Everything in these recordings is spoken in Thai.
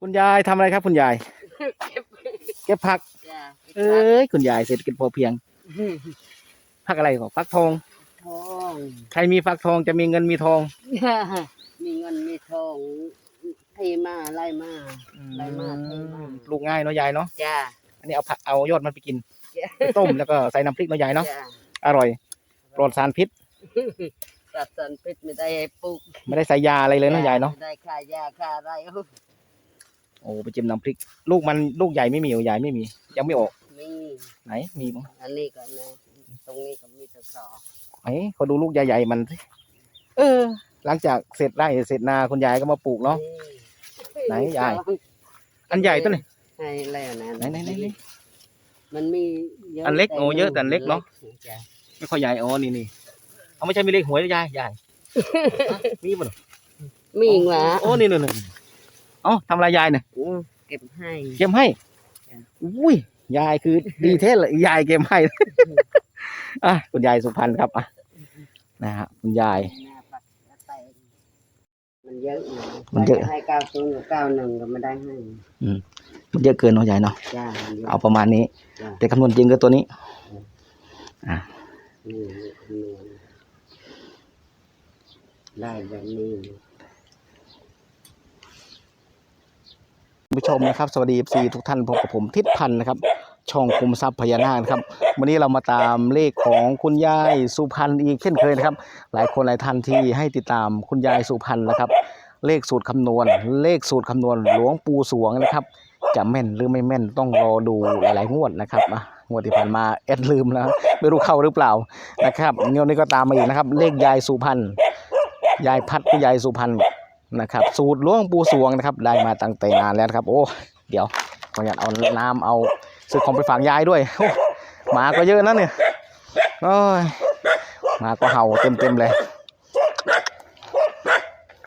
คุณยายทำอะไรครับ คุณยายเก็บเก็บผัก จ้ะเอ้ยคุณยายเศรษฐกิจพอเพียงผักอะไรก็ฟักทอง ทองใครมีฟักทองจะมีเงินมีทองมีเงินมีทองเทมาไล่มาไล่มาเทมาปลูกง่ายเนาะยายเนาะจ้า อันนี้เอาผักเอายอดมันไปกินจ้าไปต้มแล้วก็ใส่น้ำพริกเนาะยายเนาะจ้าอร่อยปลอดสารพิษตัดสันพิษไม่ได้ให้ปลูกไม่ได้ใส่ยาอะไรเลยเนาะยายเนาะไม่ได้ค่ายาค่าอะไร โอ้โอ้ไปจิ้มน้ำพริก ลูกมันลูกใหญ่ไม่มีเหรอยายไม่มี ยังไม่ออก มีไหนมีมั้งอันนี้ก็นะตรงนี้ก็มีตะสอไหนเขาดูลูกใหญ่ๆมันสิเออ หลังจากเสร็จไร่เสร็จนาคุณยายก็มาปลูกเนาะ ไหนยาย อันใหญ่ต้นนี่ให้แล้วนะไหนไหนไหนไหนมันมีเยอะอันเล็กแต่โอ้เยอะแต่อันเล็กเนอะจ้ะไม่ค่อยใหญ่อ๋อนี่นี่เอาไม่ใช่มีเลขหวยนะยายยายฮะมีป่ะมีอีกเหรอโอ้นี่นี่นี่ เอ๋อทำอะไรยายเนี่ยอืมเก็บให้ เกมให้จ้ะอุ้ย ยายคือดีเทสเลยยายเกมให้ อะคุณยายสุพรรณครับอะนะฮะคุณยายหน้าปักหน้าแตงมันเยอะอยู่มันเยอะว่าจให้เก้าศูนย์กับเก้าหนึ่งก็ไม่ได้ให้มันเยอะเกินเนาะยายเนาะจ้ามันเยอะ เอาประมาณนี้ จ้ะ แต่คำนวณจริงก็ตัวนี้อะนี่นี่คำนวณได้แบบนี้ ผู้ชมนะครับสวัสดีซีทุกท่านพบกับผมทิศพันธ์นะครับ ช่องคุมทรัพย์พญานาคครับ วันนี้เรามาตามเลขของคุณยายสุพรรณอีกเช่นเคยนะครับ หลายคนหลายท่านที่ให้ติดตามคุณยายสุพรรณนะครับ เลขสูตรคำนวณ เลขสูตรคำนวณหลวงปู่สวงนะครับ จะแม่นหรือไม่แม่นต้องรอดูหลายๆงวดนะครับงวดที่ผ่านมาแอดลืมแล้วไม่รู้เข้าหรือเปล่านะครับงวดนี้ก็ตามมาอีกนะครับ เลขยายสุพรรณยายพัดกับยายสุพรรณ นะครับ สูตรหลวงปู่สวงนะครับ ได้มาตั้งแต่นานแล้วครับ โอ้เดี๋ยวขออนุญาตเอาน้ำเอาซื้อของไปฝากยายด้วยโอ้หมาก็เยอะนะเนี่ยโอ้ยหมาก็เห่าเต็มๆเลย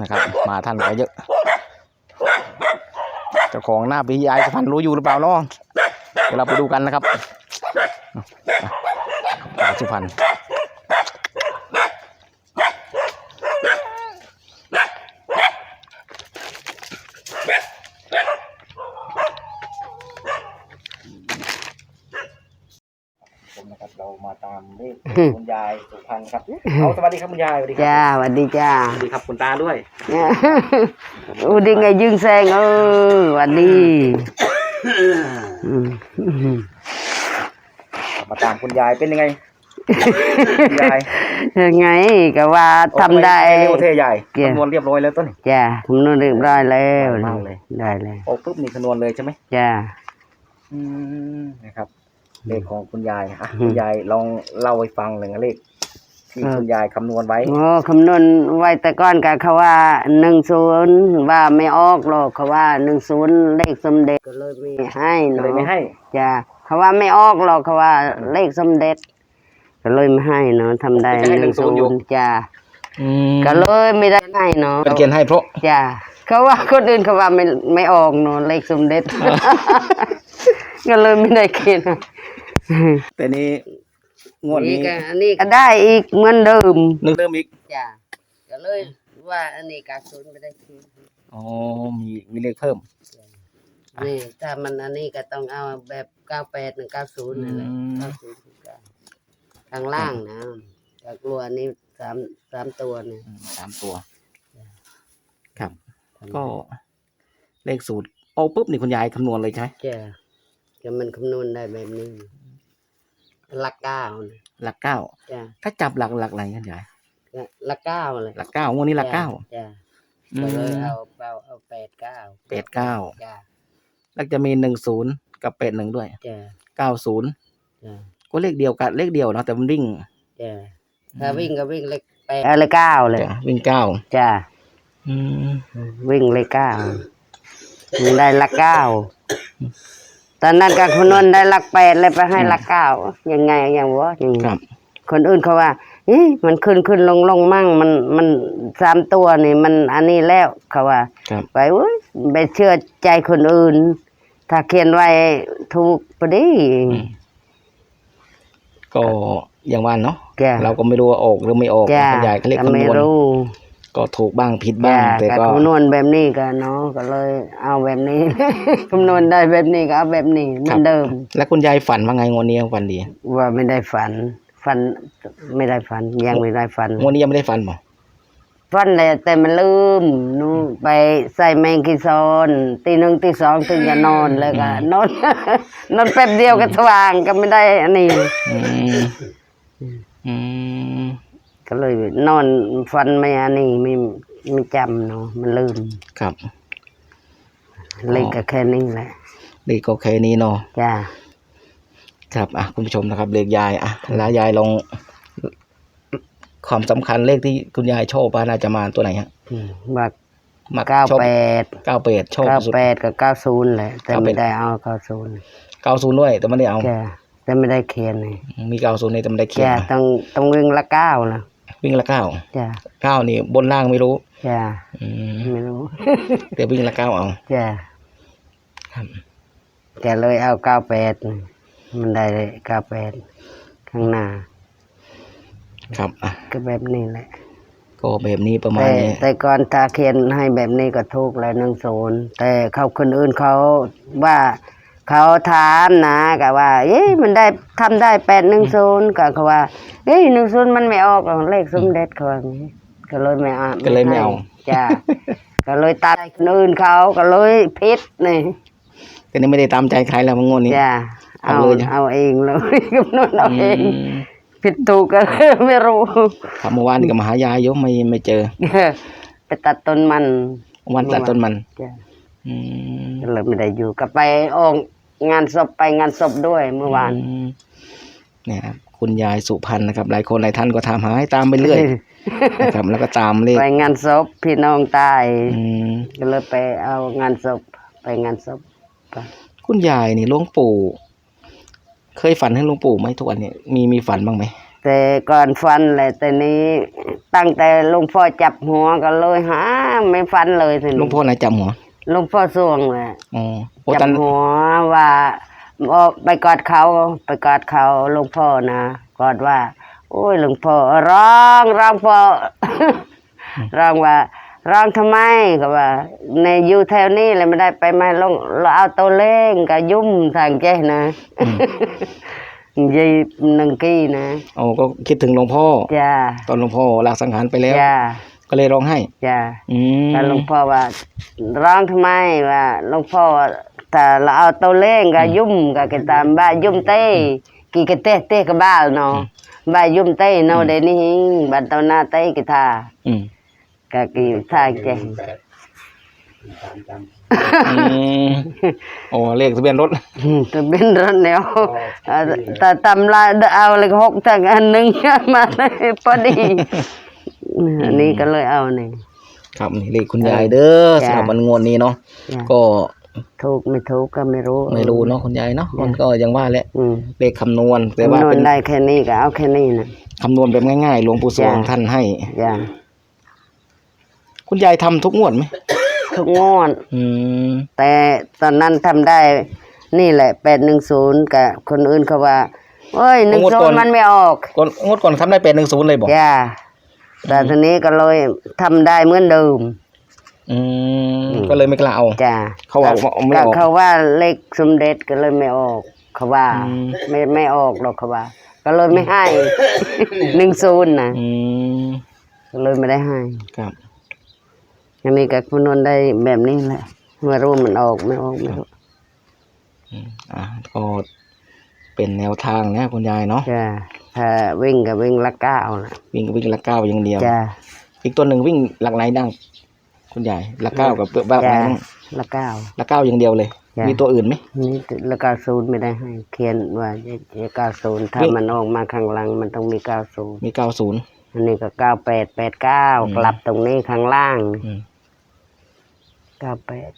นะครับหมาท่านก็เยอะเจ้าของหน้าปียายสุพรรณรู้อยู่หรือเปล่าเนาะเดี๋ยวเราไปดูกันนะครับสุพรรณ ผมนะครับเรามาตามเลขคุณยายสุพรรณครับเอาสวัสดีครับคุณยายสวัสดีคจ้ารับสวัสดีจ้าสวัสดีครับคุณตาด้วยอู้ดีไงยึงแซงเออสวัสดีอืมมาตามคุณยายเป็นยังไงคุณยายยัง ไงก็ว่าทำได้โอ้ไม่เร็วเท่ใหญ่เกี่ยคำนวณเรียบร้อยแล้วต้นนี่จ้าคำนวณเรียบร้อยแล้วมากเลยได้เลยออกปุ๊บนี่คำนวณเลยใช่ไหมจ้าอืมนะครับ เลขของคุณยายอะอืมคุณยายลองเล่าให้ฟังหนึ่งเลขที่เออคุณยายคำนวณไว้โอ้คำนวณไว้แต่ก่อนก็เขาว่าหนึ่งศูนย์ว่าไม่ออกหรอกเขาว่าหนึ่งศูนย์เลขสมเด็จก็เลยไม่ให้ก็เนาะเลยไม่ให้ จ้าเขาว่าไม่ออกหรอกเขาว่าเลขสมเด็จ ก็เลยไม่ให้เนาะทำได้หนึ่งศูนย์จ้าอืมก็เลยไม่ได้ให้เนาะเป็นเกียนให้เพราะ จ้าเขาว่าคนอื่นเขาว่าไม่ไม่ออกเนาะเลขสมเด็จก็เลยไม่ได้กินแต่นี้งวดนี้ก็อันนี้ก็ได้อีกเหมือนเดิมนึกเริ่มอีกจ้าก็เลยว่าอันนี้กาศูนย์ไม่ได้กินอ๋อมีมีเลขเพิ่มนี่ถ้ามันอันนี้ก็ต้องเอาแบบเก้าแปดหนึ่งเก้าศูนย์นั่นแหละอืมเก้าศูนย์ ข้างล่างนะแต่กลัวอันนี้สามสามตัวเนี่ยอืมสามตัว ครับ ก็เลขสูตรโอ้ปุ๊บนี่คุณยายคำนวณเลยใช่ไหมจ้าก็มันคำนวณได้แบบนี้หลักเก้านะหลักเก้าจ้าถ้าจับหลักหลักอะไรกันยายก็หลักเก้าเลยหลักเก้างวดนี้หลักเก้าจ้าอืก็เลยมเอาเอาเอาแปดเก้าแปดเก้าจ้าแล้วจะมีหนึ่งศูนย์กับแปดหนึ่งด้วยจ้าเก้าศูนย์จ้า ก็เลขเดียวกันเลขเดียวเนาะแต่มันวิ่งจ้าถ้าวิ่งก็วิ่งเลขแปดเลขเก้าเลยจ้ะวิ่งเก้าจ้าอืมวิ่งเลขเก้าวิ่งได้หลักเก้าตอนนั้นก็คำนวณได้หลักแปดเลยไปให้หลักเก้ายังไงอย่างวะอย่างครับ คนอื่นเขาว่าเอ๊ะมันขึ้นขึ้นลงลงมั่งมันมันสามตัวนี่มันอันนี้แล้วเขาว่า ครับไปเว้ยไปเชื่อใจคนอื่น ถ้าเขียนไว้ถูกพอดี ก็อย่างว่าเนาะจ้ะ เราก็ไม่รู้ว่าออกหรือไม่ออกจ้าคุณยายก็เลขก็คำไม่นวณรู้ก็ถูกบ้างผิดบ้างแต่แต่ก็คำนวณแบบนี้ก็เนาะก็เลยเอาแบบนี้ คำนวณได้แบบนี้ก็เอาแบบนี้เหมือนเดิม แล้วคุณยายฝันว่าไงงวดนี้ฝันดีว่าไม่ได้ฝัน ฝันไม่ได้ฝันยังไม่ได้ฝัน งวดนี้ยังไม่ได้ฝันบ่ ฝันเลยแต่มันลืมหนูไปใส่แมงกีซอนตีหนึ่งตีสองถึงจะนอนเลยก็นอน นอนแป๊บเดียวก็สว่างก็ไม่ได้อันนี้อืมอืมก็เลย นอนฟันไม่อันนี้ไม่ไม่จำเนาะมันลืมครับเลยก็แค่นี้แหละเลขก็แค่นี้เนาะจ้าครับอะคุณผู้ชมนะครับเลขยายอะแล้วยายลอง ความสำคัญเลขที่คุณยายชอบว่าน่าจะมาตัวไหนฮะอืมว่ามาเก้าชอบแปดเก้าแปดชอบเก้าสุด แปดกับเก้าศูนย์แหละแต่เก้าแปดไม่ได้เอาเก้าศูนย์เก้าศูนย์ด้วยแต่ไม่ได้เอาจ้าแต่ไม่ได้เขียนเลยมีเก้าศูนย์นี่แต่ไม่ได้เขียนจ้าต้องต้องวิ่งละเก้านะวิ่งละเก้าจ้าเก้านี่บนล่างไม่รู้จ้าอืมไม่รู้ แต่วิ่งละเก้าเอาจ้าครับ แกเลยเอาเก้าแปดมันได้เลยเก้าแปดข้างหน้า ครับอะก็แบบนี้แหละ ก็แบบนี้ประมาณแต่นี้แต่ก่อนตาเขียนให้แบบนี้ก็ถูกแล้วหนึ่งศูนย์แต่เขาคนอื่นเขาว่าเขาถามนะก็ว่า เอ๊ะมันได้ทำได้แปดหนึ่งศูนย์ก็เขาว่าเอ้ยหนึ่งศูนย์มันไม่ออกหรอกเลขสมเด็จเขาว่าอย่างนี้ก็เลยไม่เอาก็เลยไม่เอาให้จ้าก็เลยตัดคนอื่นเขาก็เลยพิษนี่แต่นี่ไม่ได้ตามใจใครแล้วมังงวดนี้ จ้าเอาเอาเลยจ้ะ เอาเองเลยกำหนดเอาเองอืม ผิดถูกก็ ไม่รู้ครับเมื่อวานนี่ก็มาหายายอยไม่ไม่เจอ ไปตัดต้นมันวันตัดต้นมันจ้ะอืมก็เลยไม่ได้อยู่ก็ไปออกงานศพไปงานศพด้วยเมื่อวานอืมเนี่ยครับคุณยายสุพรรณนะครับ หลายคนหลายท่านก็ถามหาให้ตามไปเรื่อยนะครับ แล้วก็ตามเลขไปงานศพพี่น้องตายอืมก็เลยไปเอางานศพไปงานศพไป คุณยายนี่หลวงปู่ เคยฝันให้หลวงปู่ไหมทุกวันเนี่ยมีมีฝันบ้างไหมแต่ก่อนฟันเลยแต่นี้ตั้งแต่หลวงพ่อจับหัวก็เลยหาไม่ฟันเลยทีหลวงนี้พ่อไหนจำหัวหลวงพ่อสวงเลยอ๋อโอ้จัตับนหัวว่าเอาไปกอดเขาไปกอดเขาหลวงพ่อนะกอดว่า โอ้ยหลวงพ่อร้องร้องพ่อ ร้องว่า ร้องทำไมก็ว่า ในอยู่แถวนี้เลยไม่ได้ไปมาลงเราเอาตัวเล่งก็ยุ่มทางเจ้นะยีหนึ่งกี้นะโอ้ก็คิดถึงหลวงพ่อจ้าตอนหลวงพ่อลาสังหารไปแล้วจ้าก็เลยร้องไห้จ้าอืมแล้วหลวงพ่อว่า ร้องทำไมว่าหลวงพ่อว่าแต่เราเอาตัวเล่งก็ยุ่มก็กตามบ้ายุ่มเต้กี่กะเต้เต้กับบ้าเนาะบ้ายุ่มเต้เนาะเดยวนี้หิงบัดตอนหน้าเต้กิทาอืม ก็กี่ทางเจอืมโอ้เลขทะเบียนรถจะเป็นรถแนวแต่ตำลาเอาเลยหกทางอันหนึ่งมาเลยพอดีอันนี้ก็เลยเอานี่ ครับนี่เลขคุณยายเด้อจ้ะ สำหรับวันงวดนี้เนาะจ้ะก็ถูกไม่ถูกก็ไม่รู้ ไม่รู้เนาะคุณยายเนาะมันก็ยังว่าแหละอืมเลขคำนวณแต่ว่าคำนวเป็ณนได้แค่นี้ก็เอาแค่นี้นะ คำนวณแบบง่ายๆหลวงปู่สวงจ้ะ ท่านให้จ้ะ คุณยายทำทุกงวดไหมทุกงวด อืม แต่ตอนนั้นทำได้ นี่แหละแปดหนึ่งศูนย์กับคนอื่นเขาว่าโอ้ยหนึ่งศูนย์มันไม่ออกก่อนงวดก่อนทำได้เป็นหนึ่งศูนย์เลยบอกจ้าแต่ทีนี้ก็เลยทำได้เหมือนเดิม อืมก็เลยไม่กล้าเอา จ้าเขาว่าไม่ออกก็เขาว่าเลขสมเด็จก็เลยไม่ออก เขาว่า อืม ไม่ไม่ออกหรอกเขาว่า ก็เลยไม่ให้ หนึ่งศูนย์นะอืมก็เลยไม่ได้ให้ ครับ อันนี้ก็คุณนวลได้แบบนี้แหละไม่รู้มันออกไม่ออกไม่รู้อืมอะก็เป็นแนวทางนะคุณยายเนาะจ้าถ้าวิ่งก็วิ่งละเก้านะวิ่งก็วิ่งละเก้าอย่างเดียว จ้าอีกตัวหนึ่งวิ่งหลักไหนดังคุณยายละเก้ากับหลักไหนจ้าบ้างละเก้า ละเก้าอย่างเดียวเลย จ้ะ มีตัวอื่นไหม นี่ละเก้าศูนย์ไม่ได้ให้เขียนว่าจะเก้าศูนย์ถ้าวิ่ง มันออกมาข้างหลัง มันต้องมีเก้าศูนย์มีเก้าศูนย์ อันนี้ก็เก้าแปดแปดเก้าอืมกลับตรงนี้ข้างล่าง อืม เก้าแปด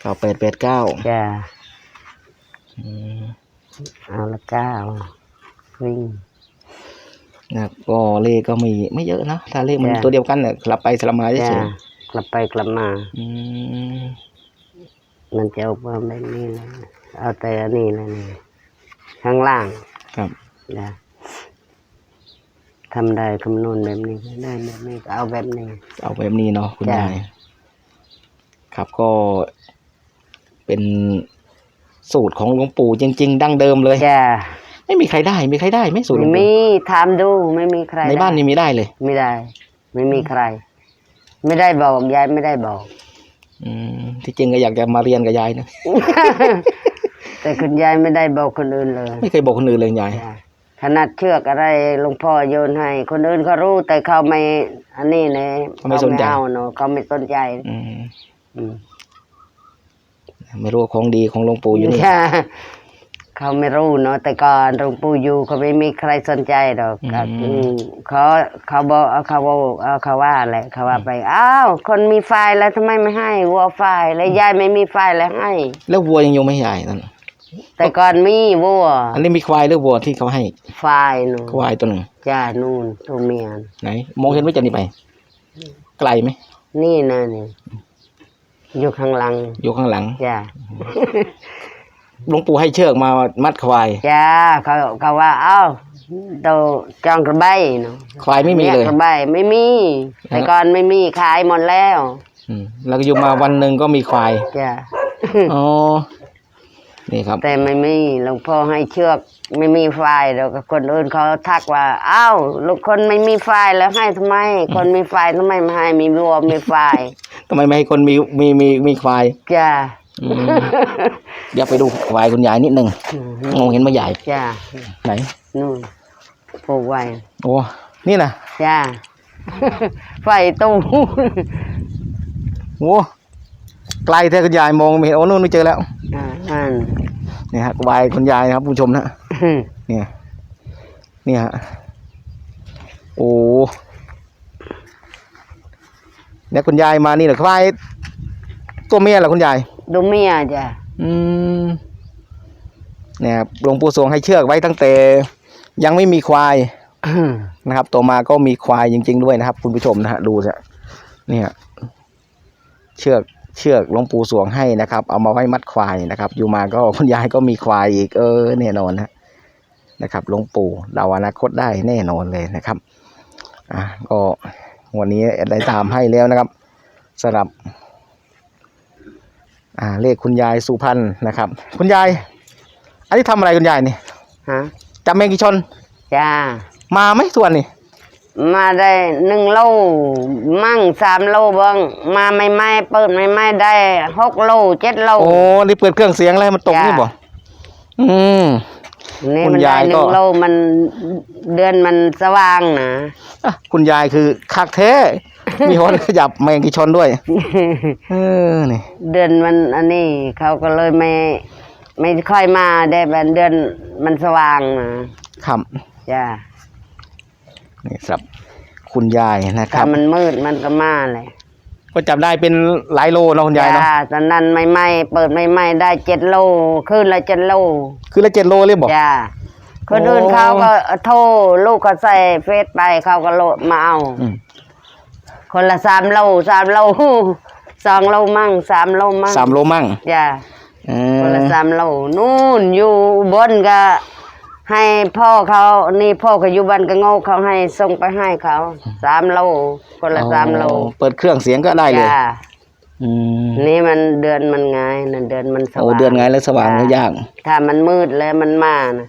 เก้าแปดแปดเก้าจ้าอืมเอาละเก้าวิ่งนะครับก็เลขก็ไม่ไม่เยอะนะถ้าเลขมันจ้ะตัวเดียวกันเนี่ยกลับไปสลับมาเฉจ้ายกลับไปกลับมา ๆอืมมันจะออกมาแบบนี้เลยเอาแต่อันนี้เลยนี่ข้างล่างครับนะทำได้คำนวณแบบนี้ก็ได้แบบนี้ก็เอาแบบนี้ เอาแบบนี้เนาะคุณจ้ะ ยาย ครับก็เป็นสูตรของหลวงปู่จริง ๆ ดั้งเดิมเลย จ้าไม่มีใครได้ มีใครได้ไหมสูตรหลไม่วงมีปู่ถามดูไม่มีใครในบ้านได้นี่มีได้เลย ไม่ได้ ไม่มีใคร ไม่ได้บอกยายไม่ได้บอก อืมที่จริงก็อยากจะมาเรียนกับยายนะแต่คุณยายไม่ได้บอกคนอื่นเลยไม่เคยบอกคนอื่นเลยยายจ้ะขนาดเชือกอะไรหลวงพ่อโยนให้ คนอื่นเขารู้แต่เขาไม่ อันนี้เนี่ยเขาไม่สนใจ เอาเนาะเขาไม่สนใจ อืมอืม ไม่รู้ว่าของดีของหลวงปู่อยู่นี่จ้ะเขาไม่รู้เนาะแต่ก่อนหลวงปู่อยู่เขาไม่มีใครสนใจหรอกอืมครับอืม เขาเขาบอกเอาเขาบอกเอาเขาว่าแหละเขาว่าไปอ้าวคนมีไฟแล้วทำไมไม่ให้วัวไฟแล้วยายไม่มีไฟแล้วให้ แล้ววัวยังอยู่ไหม่ยายนั่นแต่ก่อนมีวัวอันนี้มีควายหรือวัวที่เขาให้ ไฟนู่นควายตัวหนึ่งจ้านู่นตัวเมียไหน มองเห็นว่าจะนี่ไป ไกลไหมนี่นะนี่ อยู่ข้างหลังอยู่ข้างหลัง จ้า หลวงปู่ให้เชือกมามัดควาย จ้าเขาเขาว่า เอ้าตัวจองกระใบเนาะควายไม่มีเลยกระใบไม่มี แต่ก่อนไม่มีขายหมดแล้วอืมแล้วก็อยู่มาวันหนึ่งก็มีควาย จ้าอ๋อ นี่ครับ แต่ไม่มีหลวงพ่อให้เชือก ไม่มีไฟแล้วก็คนอื่นเขาทักว่าเอ้าลูกคนไม่มีไฟแล้วให้ทำไม คนมีไฟทำไมไม่ให้มีวัวมีไฟทำไมไม่ให้คนมีมีมีมีควายจ้าอืมเดี๋ยวไปดูควายคุณยายนิดหนึ่งมองเห็นมาใหญ่จ้าไหนนู่นปลูกไว้โอ้นี่นะจ้า ไฟตู้โอ้ไกลแท้คุณยายมองไม่เห็นโอ้นู่นไม่เจอแล้ว อ่านั่นเนี่ยฮะควายคุณยายนะครับผู้ชมนะ เนี่ย เนี่ยฮะโอ้เนี่ยคุณยายมานี่เหรอควายตัวเมียเหรอคุณยายดูเมียจ้ะอืมเนี่ยครับหลวงปู่สวงให้เชือกไว้ตั้งแต่ ยังไม่มีควายนะครับต่อมาก็มีควายจริง ๆ ด้วยนะครับ คุณผู้ชมนะฮะดูสิเนี่ย เชือกเชือกหลวงปู่สวงให้นะครับ เอามาไว้มัดควายนะครับ อยู่มาก็คุณยายก็มีควายอีกเออแน่นอนฮะ นะครับหลวงปู่เราอนาคตได้แน่นอนเลยนะครับอะก็วันนี้ได้ตามให้แล้วนะครับสำหรับอ่าเลขคุณยายสุพรรณนะครับ คุณยาย อันนี้ทำอะไรคุณยายนี่ฮะจับแมงกีชน จ้า มาไหมส่วนนี่มาได้หนึ่งโลมั่งสามโลบ้างมาไม่ไม่ๆเปิดไม่ไม่ๆได้หกโลเจ็ดโลโอ้นี่เปิดเครื่องเสียงอะไรมันตกจ้ะนี่บ่อืม นี่คุณมันยาได้ยหก็ นึ่งโลมันเดือนมันสว่างนะ อะคุณยายคือคักแท้ มีคนขยับแมงกีชนด้วย เออนี่ เดือนมันอันนี้เขาก็เลยไม่ ไม่ค่อยมาได้แบบเดือนมันสว่างนะครับจ้านี่สำหรับ คุณยายนะคถ้ารับ มันมืดมันก็มาเลย ก็จับได้เป็นหลายโลเนาะคุณยายเนาะจ้าตอนนั้นไม่ไม่ๆเปิดไม่ไม่ๆได้เจ็ดโลขึ้นละเจ็ดโลคือละเจ็ดโลเลยบอก จ้าคนอื่นโอ้ เขาก็โทรลูกเขาใส่เฟซไปเขาก็โลดมาเอา อืมคนละสามโลสามโลสองโลมั่งสามโลมั่งสามโลมั่งจ้าเอคนอละสามโลนู่นอยู่บนก็ ให้พ่อเขานี่พ่อเขาอยู่บ้านก็โง่เขาให้ส่งไปให้เขาสามโลคนละสามโลอ๋อเปิดเครื่องเสียงก็ได้เลย จ้าอืมนี่มันเดือนมันไงนั่นเดือนมันสว่างโอ้เดือนไงแล้วสว่างก็จ้ยาก ถ้ามันมืดแล้วมันมานะ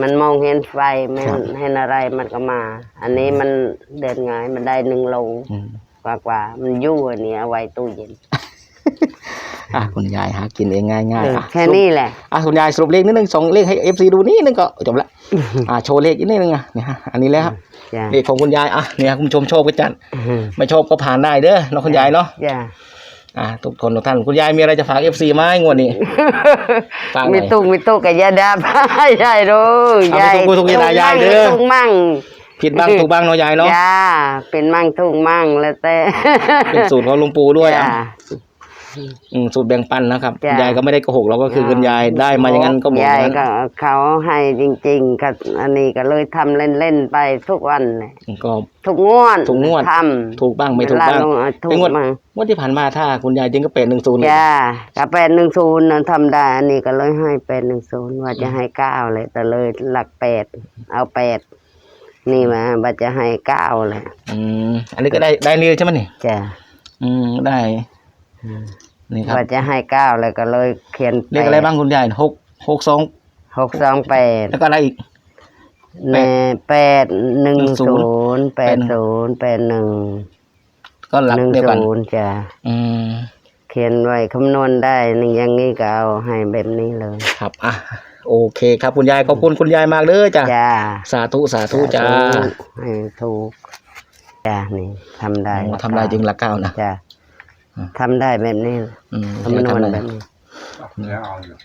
มันมองเห็นไฟไม่ครับ เห็นอะไรมันก็มา อันนี้มันเดินไงมันได้หนึ่งโลอืมกว่ากว่าๆมันยู่อันนี้เอาไว้ตู้เย็น อะคุณยายหากินเองง่ายๆเอออะแค่นี้แหละ อะคุณยายสรุปเลขนิดนึงสองเลขให้เอฟซีดูนิดนึงก็จบละอะโชว์เลขอีกนิดนึงอะเนี่ยฮะอันนี้แล้วครับจ้ะเลขของคุณยายอะเนี่ยคุณผู้ชมชอบก็จัดไม่ชอบก็ผ่านได้เด้อเนาะคุณยายเนาะจ้ะอะทุกคนทุกท่านคุณยายมีอะไรจะฝากเอฟซีไหมงวดนี้ฝากหน่อยมีตู้มีตู้กับยาดาพายายรู้เอายายไปส่งกูส่งยายายเด้อตุ้งมั่งผิดบ้างถูกบ้างเนาะยายเนาะจ้าเป็นมั่งทุ่งมั่งแล้วแต่ เป็นสูตรของหลุงปู่ด้วยจ้ะอะ อืมสูตรแบ่งปันนะครับจ้ะคุณยายก็ไม่ได้โกหกเราก็คือคุณยายได้มาอย่างนั้นก็บอกอยายย่างนั้นก็เขาให้จริงๆก็อันนี้ก็เลยทำเล่นๆไปทุกวันเลยก็ ทุกงวดทุกงวด ทำถูกบ้างไม่ถูกบ้างเวลลเอาถูเป็นกงวดมางวดที่ผ่านมาถ้าคุณยายจริงก็เป็นหนึ่งศูนย์จ้ากระแปดหนึ่งศูนย์นะทำได้อันนี้ก็เลยให้แปดหนึ่งศูนย์ว่าจะให้เก้าเลย แต่เลยหลักแปดเอาแปดนี่มาบัดจะให้เก้าเลยอืมอันนี้ก็ได้ได้เรียใช่ไหมนี่จ้ะอืมได้ นี่ครับบัดจะให้เก้าเลยก็เลยเขียนเลขอะไรบ้างคุณยายหกหกสองหกสองแปดแล้วก็อะไรอีกแม่แปดหนึ่งศูศูนย์นย์แปดศูนย์แปดหนึ่งก็หลักหนึ่งเดียวกันศูนย์จ้ะอืมเขียนไว้คำนวณได้นี่อย่างนี้ก็เอาให้แบบนี้เลย ครับอะโอเคครับคุณยายขอบคุณคุณยายมากเลยจ้ะจ้าสาธุสาธุจ้าให้ถูกจ้านี่ทำได้โอ้ทำได้จริงหลักเก้านะจ้า ทำได้แบบนี้อืมคำนวณทำได้แบบนี้ เนื้อเอาอยู่